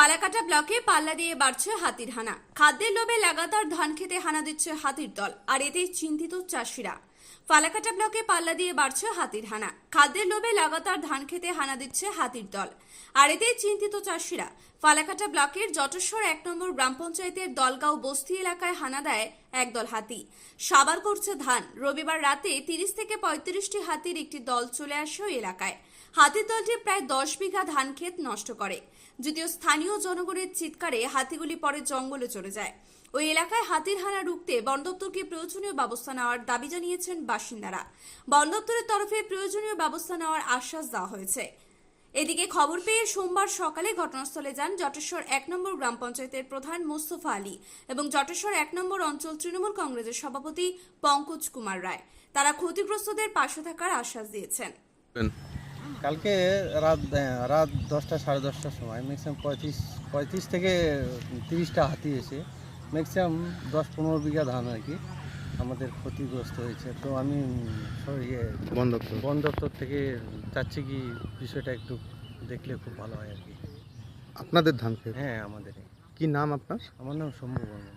ফালাকাটা ব্লকে পাল্লা দিয়ে বাড়ছে হাতির হানা। খাদ্যের লোভে লাগাতার ধান খেতে হানা দিচ্ছে হাতির দল, আর এতে চিন্তিত চাষিরা। ফালাকাটা ব্লকে পাল্লা দিয়ে বাড়ছে হাতির হানা। খাদ্যের লোভে লাগাতার ধান খেতে হানা দিচ্ছে হাতির দল। আর এতে চিন্তিত চাষিরা। ফালাকাটা ব্লকের জটেশ্বর এক নম্বর গ্রাম পঞ্চায়েতের দলগাঁও বস্তি এলাকায় হানা দেয় একদল হাতি। সাবার করছে ধান। রবিবার রাতে তিরিশ থেকে পঁয়ত্রিশটি হাতির একটি দল চলে আসে ওই এলাকায়। হাতির দলটি প্রায় দশ বিঘা ধান ক্ষেত নষ্ট করে। যদিও স্থানীয় জনগণের চিৎকারে হাতিগুলি পরে জঙ্গলে চলে যায়। ওই এলাকায় হাতির হানা রুখতে বন দপ্তরকে প্রয়োজনীয় ব্যবস্থা নেওয়ার দাবি জানিয়েছেন বাসিন্দারা। বন দপ্তরের তরফে প্রয়োজনীয় ব্যবস্থা নেওয়ার আশ্বাস দেওয়া হয়েছে। এদিকে খবর পেয়ে সোমবার সকালে ঘটনাস্থলে যান জটেশ্বর এক নম্বর গ্রাম পঞ্চায়েতের প্রধান মোস্তফা আলী এবং জটেশ্বর এক নম্বর অঞ্চল তৃণমূল কংগ্রেসের সভাপতি পঙ্কজ কুমার রায়। তারা ক্ষতিগ্রস্তদের পাশে থাকার আশ্বাস দিয়েছেন। কালকে রাত রাত দশটা সাড়ে দশটার সময় ম্যাক্সিমাম পঁয়ত্রিশ পঁয়ত্রিশ থেকে তিরিশটা হাতি এসে ম্যাক্সিমাম দশ পনেরো বিঘা ধান আর কি আমাদের ক্ষতিগ্রস্ত হয়েছে। তো আমি ইয়ে বন দপ্তর। বন দপ্তর থেকে চাচ্ছি কি বিষয়টা একটু দেখলে খুব ভালো হয় আর কি। আপনাদের ধান ক্ষেত হ্যাঁ আমাদের কি নাম আপনার? আমার নাম Shambhu Barman.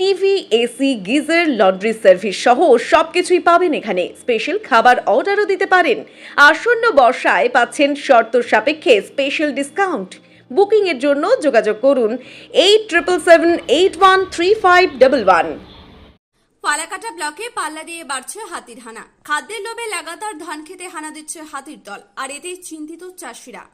TV, AC, geyser, laundry service সহ সবকিছুই পাবেন এখানে। স্পেশাল খাবার অর্ডারও দিতে পারেন। আসন্ন বর্ষায় পাচ্ছেন শর্ত সাপেক্ষে স্পেশাল ডিসকাউন্ট। বুকিং এর জন্য যোগাযোগ করুন eight triple seven eight one three five double one. Falakata ব্লকে পাল্লা দিয়ে বাড়ছে হাতির হানা। খাদ্যের লোভে লাগাতার ধান খেতে হানা দিচ্ছে হাতির দল, আর এতে চিন্তিত চাষিরা।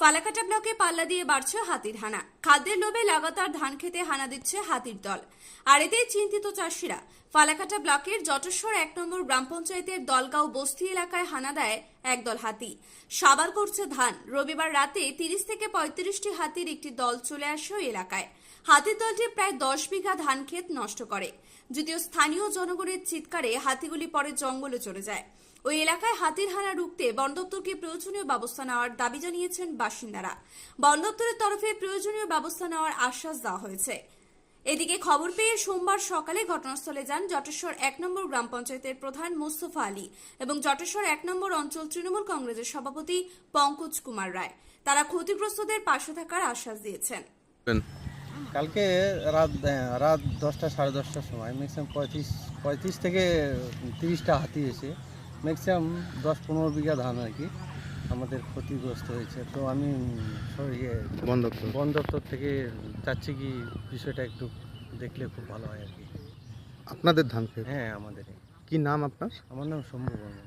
ফালাকাটা ব্লকে পাল্লা দিয়ে বাড়ছে হাতির হানা। খাদ্যের লোভে লাগাতার ধান খেতে হানা দিচ্ছে হাতির দল। আর এতে চিন্তিত চাষিরা। ফালাকাটা ব্লকের জটেশ্বর এক নম্বর গ্রাম পঞ্চায়েতের দলগাঁও বস্তি এলাকায় হানা দেয় একদল হাতি। সাবার করছে ধান। রবিবার রাতে তিরিশ থেকে পঁয়ত্রিশটি হাতির একটি দল চলে আসে ওই এলাকায়। হাতির দলটি প্রায় দশ বিঘা ধান ক্ষেত নষ্ট করে। যদিও স্থানীয় জনগণের চিৎকারে হাতিগুলি পরে জঙ্গলে চলে যায়। ওই এলাকায় হাতির হানা রুখতে বন দপ্তরকে প্রয়োজনীয় ব্যবস্থা নেওয়ার দাবি জানিয়েছেন বাসিন্দারা। বন দপ্তরের তরফে প্রয়োজনীয় ব্যবস্থা নেওয়ার আশ্বাস দেওয়া হয়েছে। এদিকে খবর পেয়ে সোমবার সকালে ঘটনাস্থলে যান জটেশ্বর এক নম্বর গ্রাম পঞ্চায়েতের প্রধান মোস্তফা আলী এবং জটেশ্বর এক নম্বর অঞ্চল তৃণমূল কংগ্রেসের সভাপতি পঙ্কজ কুমার রায়। তারা ক্ষতিগ্রস্তদের পাশে থাকার আশ্বাস দিয়েছেন। কালকে রাত রাত দশটা সাড়ে দশটার সময় ম্যাক্সিমাম পঁয়ত্রিশ পঁয়ত্রিশ থেকে তিরিশটা হাতি এসে ম্যাক্সিমাম দশ পনেরো বিঘা ধান আর কি আমাদের ক্ষতিগ্রস্ত হয়েছে। তো আমি ইয়ে বন দপ্তর। থেকে চাচ্ছি কি বিষয়টা একটু দেখলে খুব ভালো হয় আর কি। আপনাদের ধান হ্যাঁ আমাদের কি নাম আপনার? আমার নাম শম্ভু বর্মন।